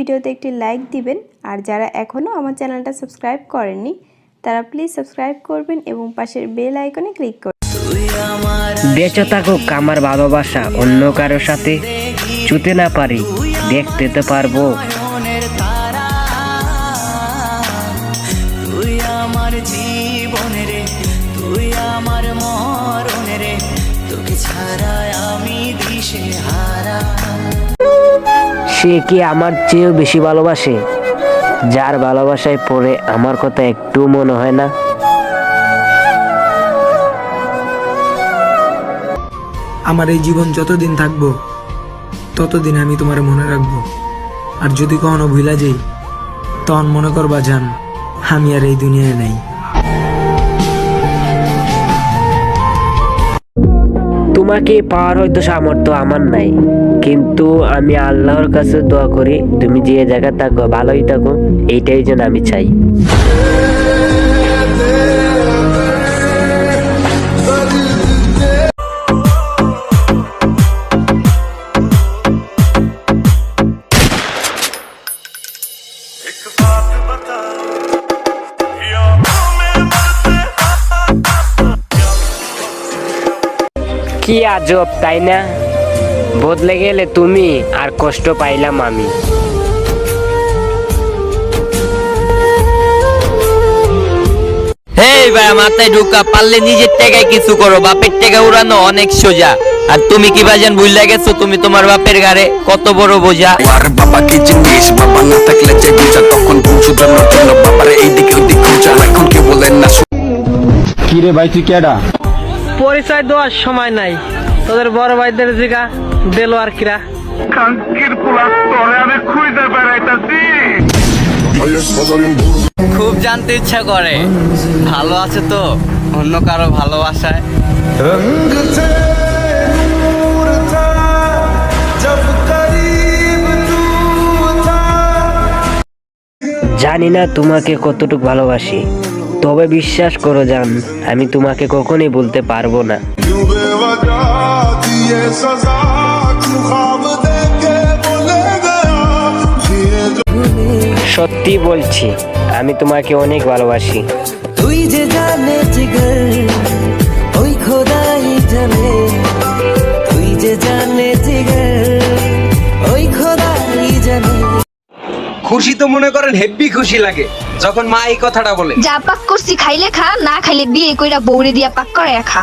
ভিডিওতে একটি লাইক দিবেন। আর যারা এখনও আমার চ্যানেলটা সাবস্ক্রাইব করেননি তারা প্লিজ সাবস্ক্রাইব করবেন এবং পাশের বেল আইকনে ক্লিক করবেন। বেঁচে থাকুক আমার ভালোবাসা অন্য কারোর সাথে ছুতে না পারি দেখতে তো পারব। তুই আমার জীবন রে তুই আমার মরণ রে তোকে ছাড়া আমি দিশে হারা সে কি আমার চেয়েও বেশি ভালোবাসে? যার ভালোবাসায় পড়ে আমার কথা একটু মনে হয় না। আমার এই জীবন যতদিন থাকব, ততদিন আমি তোমার মনে রাখব। আর যদি কখনো ভুলা যাই, তখন মনে করবা, জান, আমি আর এই দুনিয়ায় নাই। তোমাকে পাওয়ার হয়তো সামর্থ্য আমার নাই কিন্তু আমি আল্লাহর কাছে দোয়া করি তুমি যে জায়গা থাকো ভালোই থাকো এইটাই যেন আমি চাই एक बात बता কি আজব তাই না? বদলে গেলে তুমি আর কষ্ট পাইলাম আমি। হেই ভাই মাথায় ঢুকা পারলে নিজের টাকায় কিছু করো বাপের টাকা উড়ানো অনেক সোজা। আর তুমি কি বাজান ভুলে গেছো? তুমি তোমার বাপের গাড়ে কত বড় বোঝা। আর বাবা কি জিনিস? বাবা না থাকলে যে বুঝা তখন জন্য বাবার এইদিকে ওইদিক এখন কি বলেন না কিরে ভাই তুই কেডা? পরিচয় দেওয়ার সময় নাই। তোদের বড় ভাইদের জিগা দিল আর কিরা খুব জানতে ইচ্ছা করে। ভালো আছে তো অন্য কারও ভালোবাসায়। জানি না তোমাকে কতটুকু ভালোবাসি। তবে বিশ্বাস করো জান আমি তোমাকে কখনই বলতে পারব না। সত্যি বলছি আমি তোমাকে অনেক ভালোবাসি। তুই যে জানে জিগর খুশি তো মনে করেন হেব্বি খুশি লাগে, যখন মা এই কথাটা বলে। যা পাক করছি খাইলে খা, না খাইলে বিয়ে কইরা বউরে দিয়া পাক করে খা।